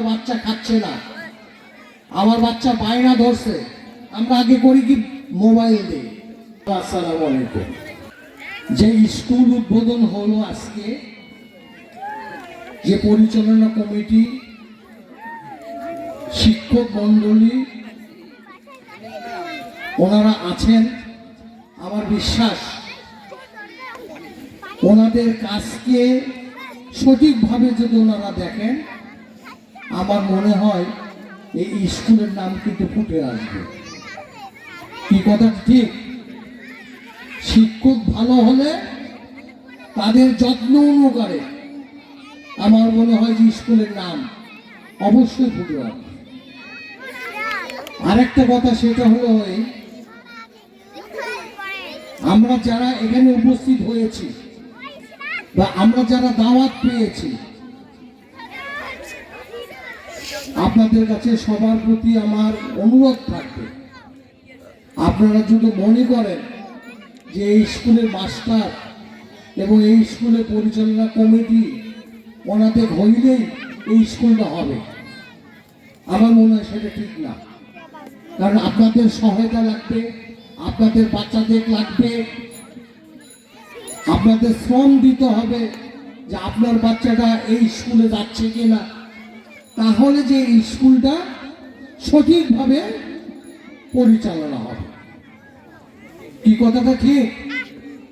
আমার বাচ্চা খাচ্ছে না। আমার বাচ্চা বায়না ধরছে। আমরা আগে করি কি? মোবাইল দিই আসসালামু আলাইকুম। যে স্কুল উদ্বোধন হলো আজকে, যে পরিচালনা কমিটি, শিক্ষক মণ্ডলী, ওনারা আছেন, আমার বিশ্বাস, ওনাদের কাজকে সঠিকভাবে যদি ওনারা দেখেন আমার মনে হয় এই স্কুলের নাম কিন্তু ফুটে আসবে। কি কথা ঠিক? শিক্ষক ভালো হলে তাদের যত্ন অনুকারে আমার মনে হয় যে স্কুলের নাম অবশ্যই ফুটে আসবে। আরেকটা কথা সেটা হলো আমরা যারা এখানে উপস্থিত হয়েছি বা আমরা যারা দাওয়াত পেয়েছি আপনাদের কাছে সবার প্রতি আমার অনুরোধ থাকবে। আপনারা যদি মনে করেন যে এই স্কুলের মাস্টার এবং এই স্কুলের পরিচালনা কমিটি ওনাদের হইলেই এই স্কুলটা হবে। আমার মনে হয় সেটা ঠিক না। কারণ আপনাদের সহায়তা লাগবে, আপনাদের বাচ্চাদের লাগবে, আপনাদের শ্রম দিতে হবে যে আপনার বাচ্চাটা এই স্কুলে যাচ্ছে কিনা। তাহলে যে এই স্কুলটা সঠিকভাবে পরিচালনা হবে। কি কথাটা ঠিক?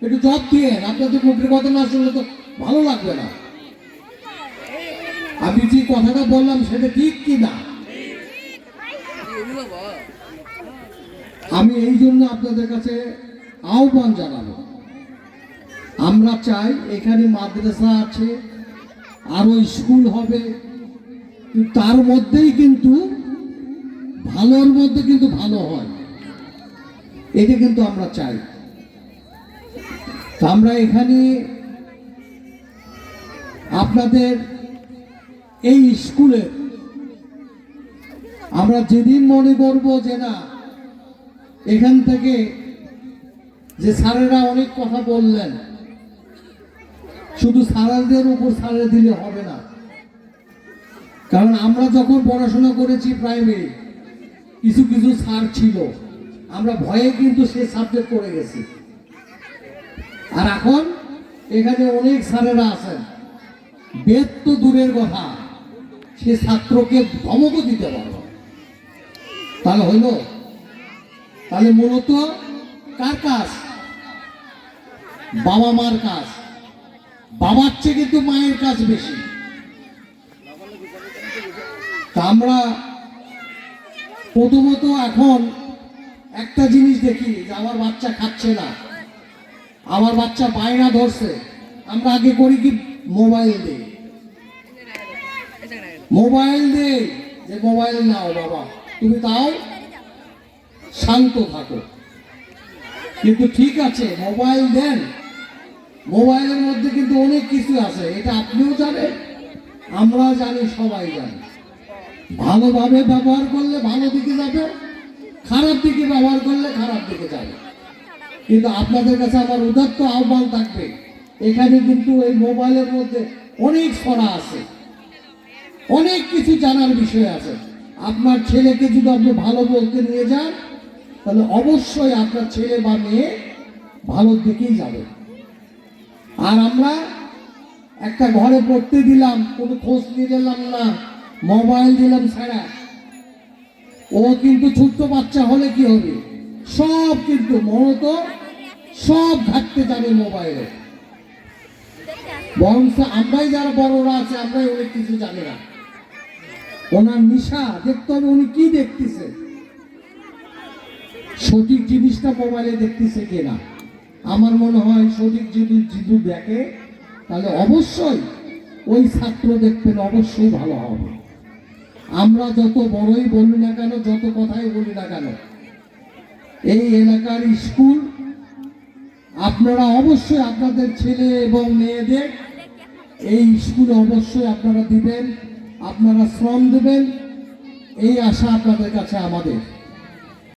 একটু জব দিয়ে আপনাদের মুখের কথা না শুনলে তো ভালো লাগবে না। আমি যে কথাটা বললাম, সেটা ঠিক কি না? আমি এই জন্য আপনাদের কাছে আহ্বান জানাব। আমরা চাই এখানে মাদ্রাসা আছে আরও স্কুল হবে তার মধ্যেই কিন্তু, ভালোর মধ্যে কিন্তু ভালো হয়। এটা কিন্তু আমরা চাই। আমরা এখানে আপনাদের এই স্কুলে আমরা যেদিন মনে করব যে না, এখান থেকে যে স্যারেরা অনেক কথা বললেন, শুধু স্যারদের উপর সারে দিলে হবে না। কারণ আমরা যখন পড়াশোনা করেছি প্রাইমারি কিছু কিছু স্যার ছিল। আমরা ভয়ে কিন্তু সে সাবজেক্ট করে গেছি। আর এখন এখানে অনেক স্যারেরা আছেন। বেদ তো দূরের কথা। সে ছাত্রকে ধমকও দিতে পারবে তাহলে হইল? তাহলে মূলত কার কাজ? বাবা মার কাজ। বাবার চেয়ে কিন্তু মায়ের কাজ বেশি। তা আমরা প্রথমত এখন একটা জিনিস দেখি যে আমার বাচ্চা খাচ্ছে না। আমার বাচ্চা বায়না ধরছে। আমরা আগে করি কি? মোবাইল দিই। মোবাইল দে যে মোবাইল নাও বাবা। তুমি তাও শান্ত থাকো। কিন্তু ঠিক আছে, মোবাইল দেন। মোবাইলের মধ্যে কিন্তু অনেক কিছু আছে। এটা আপনিও জানেন আমরা জানি, সবাই জানি। ভালোভাবে ব্যবহার করলে ভালো দিকে যাবে, খারাপ দিকে ব্যবহার করলে খারাপ দিকে যাবে। কিন্তু আপনাদের কাছে আমার উদাত্ত আহ্বান থাকবে, এখানে কিন্তু এই মোবাইলের মধ্যে অনেক ছড়া আছে, অনেক কিছু জানার বিষয় আছে। আপনার ছেলেকে যদি আপনি ভালো বলতে নিয়ে যান, তাহলে অবশ্যই আপনার ছেলে বা মেয়ে ভালোর দিকেই যাবে। আর আমরা একটা ঘরে পড়তে দিলাম, কোনো খোঁজ নিয়ে দিলাম না মোবাইল দিলাম ছাড়া। ও কিন্তু ছোট্ট বাচ্চা হলে কি হবে? সব কিন্তু মূলত সব ঘাটতে যাবে মোবাইলে। বরঞ্চ আমরাই যারা বড়রা আছে, আমরাই অনেক কিছু জানি না। ওনার নিশা, দেখতে হবে উনি কি দেখতেছে। সঠিক জিনিসটা মোবাইলে দেখতেছে কিনা আমার মনে হয় সঠিক যদি যদি দেখে, তাহলে অবশ্যই ওই ছাত্র দেখবেন অবশ্যই ভালো হবে। আমরা যত বড়ই বলি না কেন, যত কথাই বলি না কেন, এই এলাকার স্কুল, আপনারা অবশ্যই আপনাদের ছেলে এবং মেয়েদের এই স্কুলে অবশ্যই আপনারা দিবেন, আপনারা শ্রম দেবেন, এই আশা আপনাদের কাছে আমাদের।